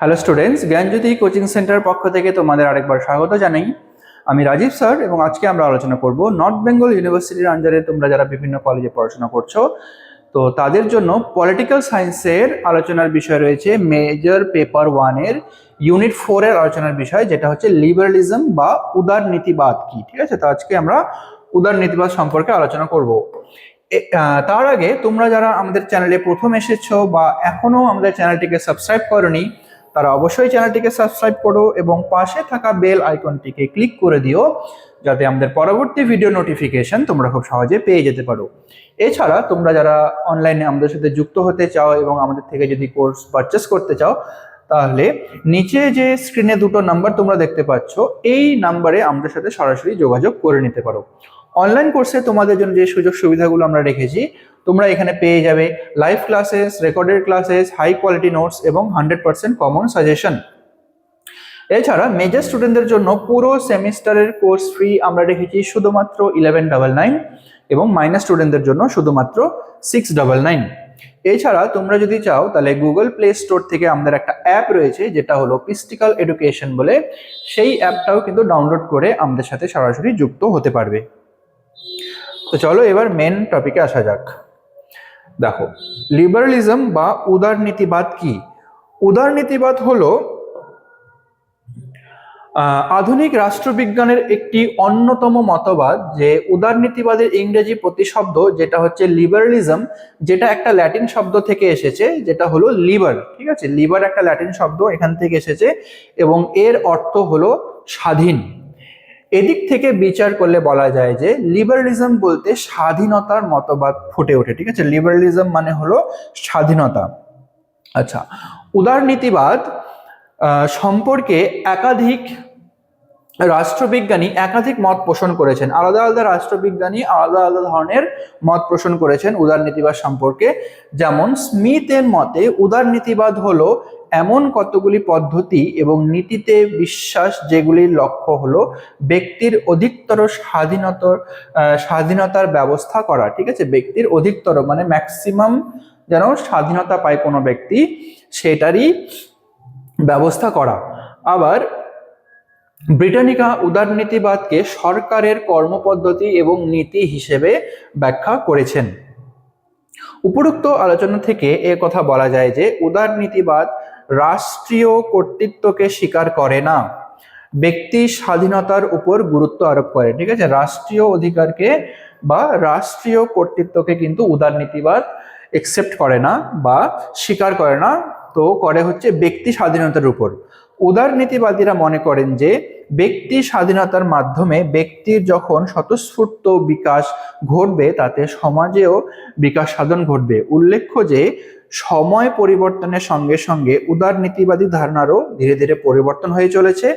Hello students Gyanjyoti coaching centre পক্ষ থেকে তোমাদের আরেকবার স্বাগত জানাই। আমি রাজীব স্যার এবং আজকে আমরা আলোচনা করব নর্থ বেঙ্গল ইউনিভার্সিটির আন্ডারে তোমরা যারা বিভিন্ন কলেজে পড়াশোনা করছ, তো তাদের জন্য পলিটিক্যাল সায়েন্সের আলোচনার বিষয় রয়েছে মেজর পেপার ওয়ানের ইউনিট ফোরের আলোচনার বিষয়, যেটা হচ্ছে লিবারালিজম বা উদারনীতিবাদ কি, ঠিক আছে? তো আজকে আমরা উদারনীতিবাদ সম্পর্কে আলোচনা করব। তার আগে তোমরা যারা আমাদের চ্যানেলে প্রথম এসেছ বা এখনও আমাদের চ্যানেলটিকে সাবস্ক্রাইব করনি তারা অবশ্যই চ্যানেলটিকে সাবস্ক্রাইব করো এবং পাশে থাকা বেল আইকনটিকে ক্লিক করে দিও, যাতে আমাদের পরবর্তী ভিডিও নোটিফিকেশন তোমরা খুব সহজে পেয়ে যেতে পারো। এছাড়া তোমরা যারা অনলাইনে আমাদের সাথে যুক্ত হতে চাও এবং আমাদের থেকে যদি কোর্স পারচেস করতে চাও, তাহলে নিচে যে স্ক্রিনে দুটো নাম্বার তোমরা দেখতে পাচ্ছ, এই নাম্বারে আমাদের সাথে সরাসরি যোগাযোগ করে নিতে পারো। অনলাইন কোর্সে তোমাদের জন্য যে সুযোগ সুবিধাগুলো আমরা রেখেছি তোমরা এখানে পেয়ে যাবে live classes recorded classes high quality notes এবং হান্ড্রেড পার্সেন্ট কমন সাজেশন এছাড়া মেজর স্টুডেন্টদের জন্য পুরো সেমিস্টারের কোর্স ফ্রি আমরা রেখেছি শুধুমাত্র ইলেভেন ডাবল নাইন এবং মাইনাস স্টুডেন্টদের জন্য শুধুমাত্র সিক্স ডাবল নাইন এছাড়া তোমরা যদি চাও, তাহলে গুগল প্লে স্টোর থেকে আমাদের একটা অ্যাপ রয়েছে, যেটা হলো পিস্টিক্যাল এডুকেশন বলে। সেই অ্যাপটাও কিন্তু ডাউনলোড করে আমাদের সাথে সরাসরি যুক্ত হতে পারবে। তো চলো এবার মেন টপিকে আসা যাক। দেখো লিবারালিজম বা উদারনীতিবাদ কি? উদারনীতিবাদ হলো আধুনিক রাষ্ট্রবিজ্ঞানের একটি অন্যতম মতবাদ যে উদারনীতিবাদের ইংরেজি প্রতিশব্দ যেটা হচ্ছে লিবারালিজম যেটা একটা ল্যাটিন শব্দ থেকে এসেছে, যেটা হলো লিবার ঠিক আছে? লিবার একটা ল্যাটিন শব্দ এখান থেকে এসেছে এবং এর অর্থ হলো স্বাধীন। এদিক থেকে বিচার করলে বলা যায় যে লিবারালিজম বলতে স্বাধীনতার মতবাদ ফুটে ওঠে, ঠিক আছে? লিবারালিজম মানে হলো স্বাধীনতা। আচ্ছা উদারনীতিবাদ সম্পর্কে একাধিক রাষ্ট্রবিজ্ঞানী একাধিক মত পোষণ করেছেন। আলাদা আলাদা রাষ্ট্রবিজ্ঞানী আলাদা আলাদা ধরনের মত পোষণ করেছেন উদারনীতিবাদ সম্পর্কে। যেমন স্মিথের মতে উদারনীতিবাদ হলো এমন কতগুলি পদ্ধতি এবং নীতিতে বিশ্বাস যেগুলির লক্ষ্য হলো ব্যক্তির অধিকতর স্বাধীনতার স্বাধীনতার ব্যবস্থা করা, ঠিক আছে? ব্যক্তির অধিকতর মানে ম্যাক্সিমাম যেন স্বাধীনতা পায় কোনো ব্যক্তি, সেটারই ব্যবস্থা করা। আবার ব্রিটানিকা উদারনীতিবাদকে সরকারের কর্মপদ্ধতি এবং নীতি হিসেবে ব্যাখ্যা করেছেন। উপরোক্ত আলোচনা থেকে এ কথা বলা যায় যে, উদারনীতিবাদ রাষ্ট্রীয় কর্তৃত্বকে স্বীকার করে না। ব্যক্তি স্বাধীনতার উপর গুরুত্ব আরোপ করে, ঠিক আছে? রাষ্ট্রীয় অধিকারকে বা রাষ্ট্রীয় কর্তৃত্বকে কিন্তু উদারনীতিবাদ একসেপ্ট করে না বা স্বীকার করে না। তো করে হচ্ছে ব্যক্তি স্বাধীনতার উপর। উদারনীতিবাদীরা মনে করেন যে, ব্যক্তি স্বাধীনতার মাধ্যমে ব্যক্তির যখন স্বতঃস্ফূর্ত বিকাশ ঘটবে, তাতে সমাজেও বিকাশ সাধন ঘটবে। উল্লেখ্য যে সময় পরিবর্তনের সঙ্গে সঙ্গে উদারনীতিবাদী ধারণারও ধীরে ধীরে পরিবর্তন হয়ে চলেছে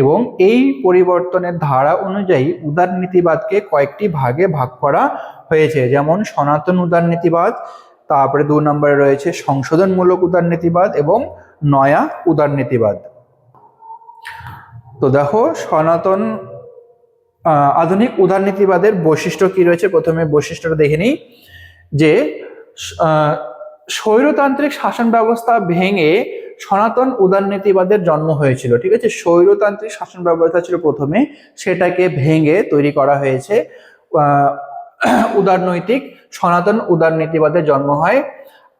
এবং এই পরিবর্তনের ধারা অনুযায়ী উদারনীতিবাদকে কয়েকটি ভাগে ভাগ করা হয়েছে। যেমন সনাতন উদারনীতিবাদ তারপরে দু নম্বরে রয়েছে সংশোধনমূলক উদারনীতিবাদ এবং নয়া উদারনীতিবাদ তো দেখো, সনাতন আধুনিক উদারনীতিবাদের বৈশিষ্ট্য কি রয়েছে? প্রথমে বৈশিষ্ট্যটা দেখে নিই যে স্বৈরতান্ত্রিক শাসন ব্যবস্থা ভেঙে সনাতন উদারনীতিবাদের জন্ম হয়েছিল, ঠিক আছে? স্বৈরতান্ত্রিক শাসন ব্যবস্থা ছিল প্রথমে, সেটাকে ভেঙে তৈরি করা হয়েছে। উদারনৈতিক, সনাতন উদারনীতিবাদের জন্ম হয়।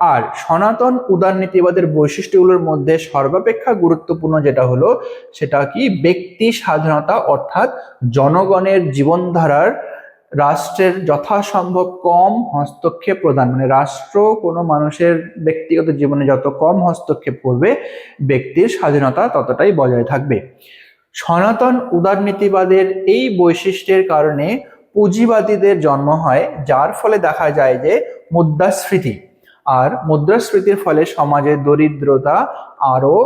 আর সনাতন উদারনীতিবাদের বৈশিষ্ট্যগুলোর মধ্যে সর্বাপেক্ষা গুরুত্বপূর্ণ যেটা হলো, সেটা কি? ব্যক্তি স্বাধীনতা, অর্থাৎ জনগণের জীবনধারার রাষ্ট্রের যথাসম্ভব কম হস্তক্ষেপ প্রদান মানে রাষ্ট্র কোনো মানুষের ব্যক্তিগত জীবনে যত কম হস্তক্ষেপ করবে, ব্যক্তির স্বাধীনতা ততটাই বজায় থাকবে। সনাতন উদারনীতিবাদের এই বৈশিষ্ট্যের কারণে পুঁজিবাদীদের জন্ম হয়, যার ফলে দেখা যায় যে মুদ্রাস্ফীতি। আর মুদ্রাস্ফীতির ফলে সমাজে দরিদ্রতা আরও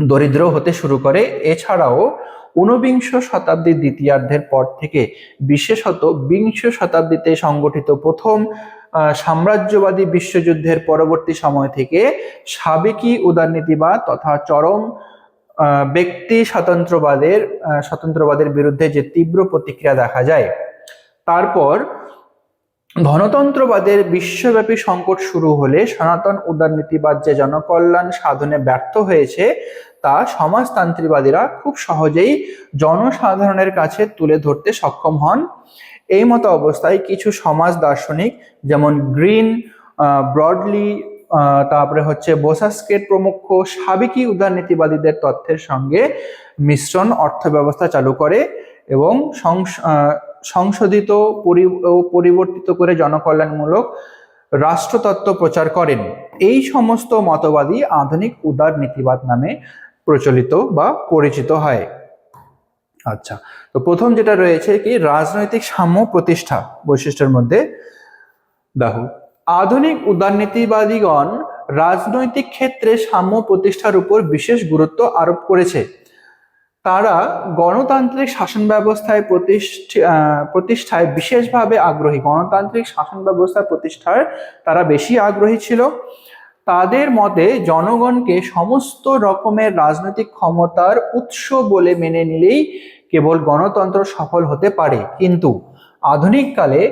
দরিদ্র হতে শুরু করে। এছাড়াও ঊনবিংশ শতাব্দীর দ্বিতীয়ার্ধের পর থেকে বিশেষত বিংশ শতাব্দীতে সংগঠিত প্রথম সাম্রাজ্যবাদী বিশ্বযুদ্ধের পরবর্তী সময় থেকে সাবেকি উদারনীতিবাদ তথা চরম ব্যক্তি স্বতন্ত্রবাদের স্বতন্ত্রবাদের বিরুদ্ধে যে তীব্র প্রতিক্রিয়া দেখা যায়, তারপর গণতন্ত্রবাদের বিশ্বব্যাপী সংকট শুরু হলে সনাতন উদারনীতিবাদ যে জনকল্যাণ সাধনে ব্যর্থ হয়েছে, তা সমাজতান্ত্রিকবাদীরা খুব সহজেই জনসাধারণের কাছে তুলে ধরতে সক্ষম হন। এই মতো অবস্থায় কিছু সমাজ দার্শনিক যেমন গ্রিন ব্রডলি তারপরে হচ্ছে বোসাস্কেট প্রমুখ সাবেকি উদারনীতিবাদীদের তথ্যের সঙ্গে মিশ্রণ অর্থ ব্যবস্থা চালু করে এবং সংশোধিত পরিবর্তিত করে জনকল্যাণমূলক রাষ্ট্রতত্ত্ব প্রচার করেন। এই সমস্ত মতবাদী আধুনিক উদার নীতিবাদ নামে প্রচলিত বা পরিচিত হয়। আচ্ছা তো প্রথম যেটা রয়েছে কি, রাজনৈতিক সাম্য প্রতিষ্ঠা বৈশিষ্ট্যের মধ্যে দেখো আধুনিক উদারনীতিবাদীগণ রাজনৈতিক ক্ষেত্রে সাম্য প্রতিষ্ঠার উপর বিশেষ গুরুত্ব আরোপ করেছে। তারা গণতান্ত্রিক শাসন ব্যবস্থায় প্রতিষ্ঠ- প্রতিষ্ঠায় বিশেষভাবে আগ্রহী। গণতান্ত্রিক শাসন ব্যবস্থা প্রতিষ্ঠার তারা বেশি আগ্রহী ছিল। তাদের মতে জনগণকে সমস্ত রকমের রাজনৈতিক ক্ষমতার উৎস বলে মেনে নিলেই কেবল গণতন্ত্র সফল হতে পারে। কিন্তু আধুনিককালে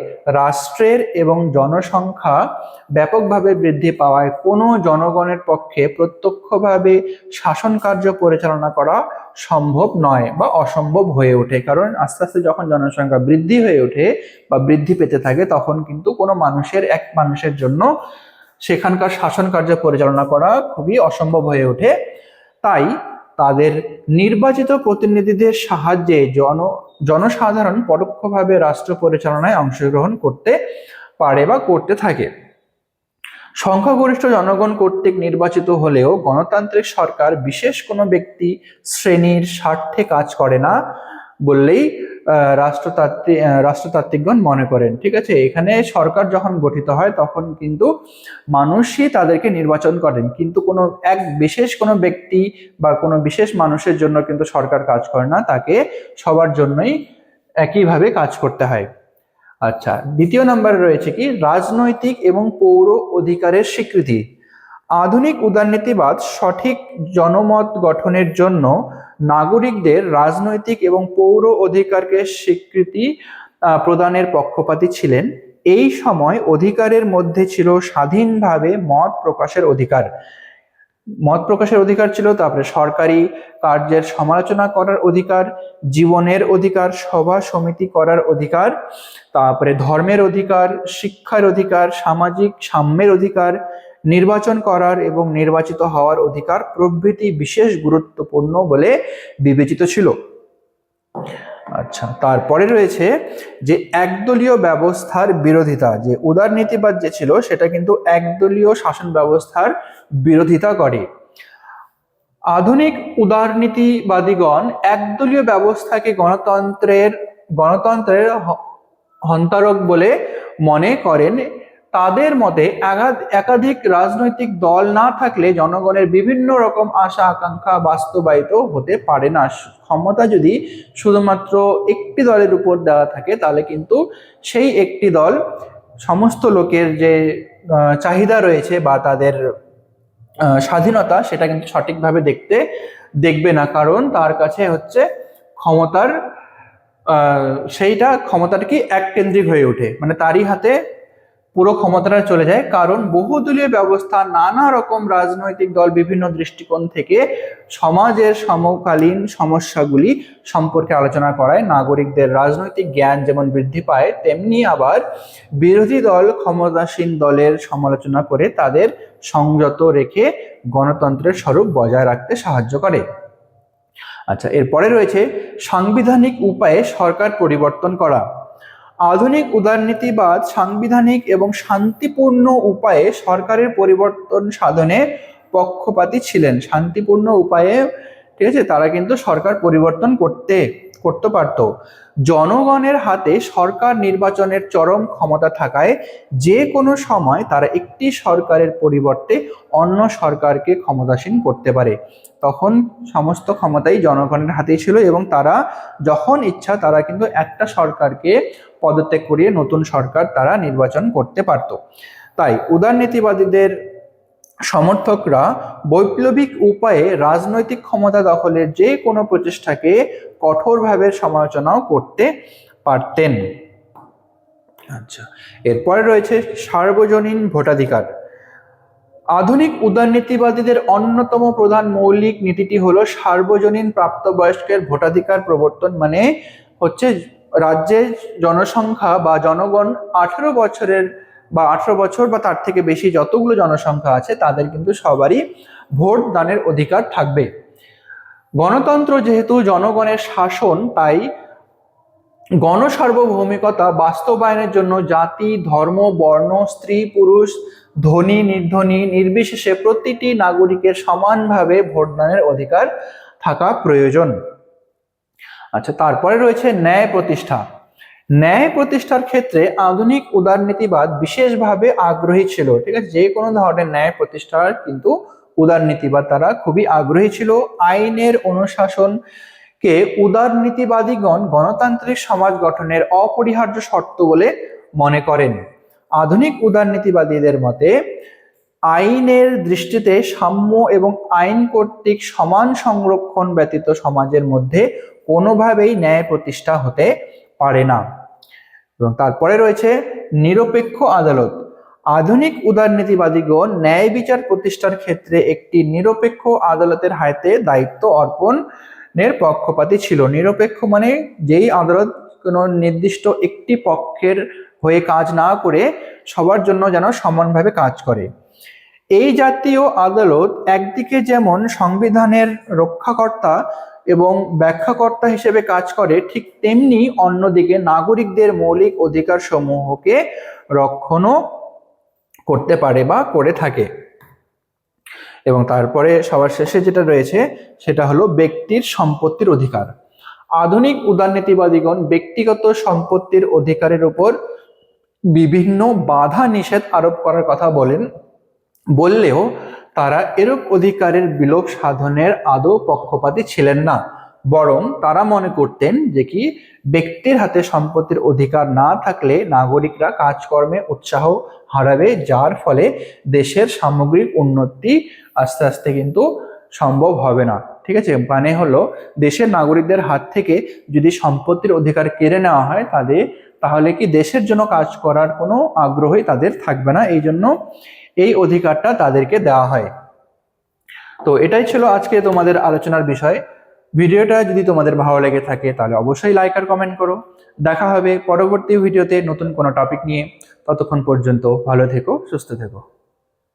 রাষ্ট্রের এবং জনসংখ্যা ব্যাপকভাবে বৃদ্ধি পাওয়ায় কোনো জনগণের পক্ষে প্রত্যক্ষভাবে শাসন কার্য পরিচালনা করা সম্ভব নয় বা অসম্ভব হয়ে ওঠে। কারণ আস্তে আস্তে যখন জনসংখ্যা বৃদ্ধি হয়ে ওঠে বা বৃদ্ধি পেতে থাকে, তখন কিন্তু কোনো মানুষের, এক মানুষের জন্য সেখানকার শাসন কার্য পরিচালনা করা খুবই অসম্ভব হয়ে ওঠে। তাই তাদের নির্বাচিত প্রতিনিধিদের সাহায্যে জন, জনসাধারণ পরোক্ষভাবে রাষ্ট্র পরিচালনায় অংশগ্রহণ করতে পারে বা করতে থাকে। সংখ্যাগরিষ্ঠ জনগণ কর্তৃক নির্বাচিত হলেও গণতান্ত্রিক সরকার বিশেষ কোনো ব্যক্তি শ্রেণির স্বার্থে কাজ করে না বললেই রাষ্ট্রতাত্ত্বিক রাষ্ট্রতাত্ত্বিকগণ মনে করেন, ঠিক আছে? এখানে সরকার যখন গঠিত হয়, তখন কিন্তু মানুষই তাদেরকে নির্বাচন করেন। কিন্তু কোনো এক বিশেষ কোনো ব্যক্তি বা কোনো বিশেষ মানুষের জন্য কিন্তু সরকার কাজ করে না, তাকে সবার জন্যই একইভাবে কাজ করতে হয়। আচ্ছা দ্বিতীয় নম্বরে রয়েছে কি? রাজনৈতিক এবং পৌর অধিকারের স্বীকৃতি। আধুনিক উদারনীতিবাদ সঠিক জনমত গঠনের জন্য নাগরিকদের রাজনৈতিক এবং পৌর অধিকারকে স্বীকৃতি প্রদানের পক্ষপাতী ছিলেন। এই সময় অধিকারের মধ্যে ছিল স্বাধীনভাবে মত প্রকাশের অধিকার। মত প্রকাশের অধিকার ছিল তারপরে সরকারি কার্যের সমালোচনা করার অধিকার, জীবনের অধিকার, সভা সমিতি করার অধিকার, তারপরে ধর্মের অধিকার, শিক্ষার অধিকার, সামাজিক সাম্যের অধিকার নির্বাচন করার এবং নির্বাচিত হওয়ার অধিকার প্রভৃতি বিশেষ গুরুত্বপূর্ণ বলে বিবেচিত ছিল। আচ্ছা তারপরে রয়েছে যে একদলীয় ব্যবস্থার বিরোধিতা, যে উদারনীতিবাদ যে ছিল, সেটা কিন্তু একদলীয় শাসন ব্যবস্থার বিরোধিতা করে। আধুনিক উদারনীতিবাদীগণ একদলীয় ব্যবস্থাকে গণতন্ত্রের গণতন্ত্রের হন্তারক বলে মনে করেন তাদের মতে একাধিক রাজনৈতিক দল না থাকলে জনগণের বিভিন্ন রকম আশা আকাঙ্ক্ষা বাস্তবায়িত হতে পারে না। ক্ষমতা যদি শুধুমাত্র একটি দলের উপর দেওয়া থাকে, তাহলে কিন্তু সেই একটি দল সমস্ত লোকের যে চাহিদা রয়েছে বা তাদের স্বাধীনতা, সেটা কিন্তু সঠিকভাবে দেখতে দেখবে না। কারণ তার কাছে হচ্ছে ক্ষমতার সেইটা ক্ষমতাটা কি এককেন্দ্রিক হয়ে ওঠে। মানে তারই হাতে পুরো ক্ষমতাটা চলে যায়। কারণ বহুদলীয় ব্যবস্থা, নানা রকম রাজনৈতিক দল বিভিন্ন দৃষ্টিকোণ থেকে সমাজের সমকালীন সমস্যাগুলি সম্পর্কে আলোচনা করায়। নাগরিকদের রাজনৈতিক জ্ঞান যেমন বৃদ্ধি পায়, তেমনি আবার বিরোধী দল, ক্ষমতাসীন দলের সমালোচনা করে তাদের সংযত রেখে গণতন্ত্রের স্বরূপ বজায় রাখতে সাহায্য করে। আচ্ছা এরপরে রয়েছে সাংবিধানিক উপায়ে সরকার পরিবর্তন করা। আধুনিক উদারনীতিবাদ, সাংবিধানিক এবং শান্তিপূর্ণ উপায়ে সরকারের পরিবর্তন সাধনে পক্ষপাতী ছিলেন। শান্তিপূর্ণ উপায়ে, ঠিক আছে? তারা কিন্তু সরকার পরিবর্তন করতে করতে পারত। জনগণের হাতে সরকার নির্বাচনের চরম ক্ষমতা থাকায় যে কোনো সময় তারা একটি সরকারের পরিবর্তে অন্য সরকারকে ক্ষমতাসীন করতে পারে। তখন সমস্ত ক্ষমতাই জনগণের হাতেই ছিল এবং তারা যখন ইচ্ছা তারা কিন্তু একটা সরকারকে পদত্যাগ করিয়ে নতুন সরকার তারা নির্বাচন করতে পারত। তাই উদারনীতিবাদীদের সমর্থকরা বৈপ্লবিক উপায়ে রাজনৈতিক ক্ষমতা দখলের যে কোনো প্রচেষ্টাকে কঠোরভাবে সমালোচনাও করতে পারতেন। আচ্ছা এরপরে রয়েছে সার্বজনীন ভোটাধিকার। আধুনিক উদারনীতিবাদীদের অন্যতম প্রধান মৌলিক নীতিটি হলো সার্বজনীন প্রাপ্তবয়স্কের ভোটাধিকার প্রবর্তন মানে হচ্ছে রাজ্যের জনসংখ্যা বা জনগণ আঠেরো বছরের বা আঠেরো বছর বা তার থেকে বেশি যতগুলো জনসংখ্যা আছে, তাদের কিন্তু সবারই ভোট দানের অধিকার থাকবে। গণতন্ত্র যেহেতু জনগণের শাসন, তাই গণসার্বভৌমিকতা বাস্তবায়নের জন্য জাতি, ধর্ম, বর্ণ, স্ত্রী, পুরুষ, ধনী, নির্ধনী, নির্বিশেষে প্রতিটি নাগরিকের সমানভাবে ভোটদানের অধিকার থাকা প্রয়োজন। আচ্ছা তারপরে রয়েছে ন্যায় প্রতিষ্ঠা। ন্যায় প্রতিষ্ঠার ক্ষেত্রে আধুনিক উদারনীতিবাদ বিশেষভাবে আগ্রহী ছিল, ঠিক আছে? যে কোনো ধরনের ন্যায় প্রতিষ্ঠার কিন্তু উদারনীতিবাদ তারা খুবই আগ্রহী ছিল। আইনের অনুশাসন কে উদারনীতিবাদীগণ গণতান্ত্রিক সমাজ গঠনের অপরিহার্য শর্ত বলে মনে করেন। আধুনিক উদারনীতিবাদীদের মতে, আইনের দৃষ্টিতে সাম্য এবং আইন কর্তৃক সমান সংরক্ষণ ব্যতীত সমাজের মধ্যে কোনোভাবেই ন্যায় প্রতিষ্ঠা হতে পারে না। এবং তারপরে রয়েছে নিরপেক্ষ আদালত। আধুনিক উদারনীতিবাদীগণ ন্যায় বিচার প্রতিষ্ঠার ক্ষেত্রে একটি নিরপেক্ষ আদালতের হাতে দায়িত্ব অর্পণের পক্ষপাতী ছিল। নিরপেক্ষ মানে যেই আদালত কোনো নির্দিষ্ট একটি পক্ষের হয়ে কাজ না করে সবার জন্য যেন সমানভাবে কাজ করে। এই জাতীয় আদালত একদিকে যেমন সংবিধানের রক্ষাকর্তা এবং ব্যাখ্যাকর্তা হিসেবে কাজ করে, ঠিক তেমনি অন্যদিকে নাগরিকদের মৌলিক অধিকার সমূহকে রক্ষণও করতে পারে বা করে থাকে। এবং তারপরে সবার শেষে যেটা রয়েছে, সেটা হলো ব্যক্তির সম্পত্তির অধিকার। আধুনিক উদারনীতিবাদীগণ ব্যক্তিগত সম্পত্তির অধিকারের উপর বিভিন্ন বাধা নিষেধ আরোপ করার কথা বলেন, বললেও তারা এরূপ অধিকারের বিলোপ সাধনের আদৌ পক্ষপাতী ছিলেন না, বরং তারা মনে করতেন যে কি ব্যক্তির হাতে সম্পত্তির অধিকার না থাকলে নাগরিকরা কাজকর্মে উৎসাহ হারাবে, যার ফলে দেশের সামগ্রিক উন্নতি আস্তে আস্তে কিন্তু সম্ভব হবে না। ঠিক আছে? মানে হলো, দেশের নাগরিকদের হাত থেকে যদি সম্পত্তির অধিকার কেড়ে নেওয়া হয় তাদের তাহলে কি দেশের জন্য কাজ করার কোনো আগ্রহই তাদের থাকবে না, এই জন্য এই অধিকারটা তাদেরকে দেওয়া হয়। তো এটাই ছিল আজকে তোমাদের আলোচনার বিষয়। ভিডিওটা যদি তোমাদের ভালো লেগে থাকে তাহলে অবশ্যই লাইক আর কমেন্ট করো। দেখা হবে পরবর্তী ভিডিওতে নতুন কোনো টপিক নিয়ে। ততক্ষণ পর্যন্ত ভালো থেকো, সুস্থ থেকো।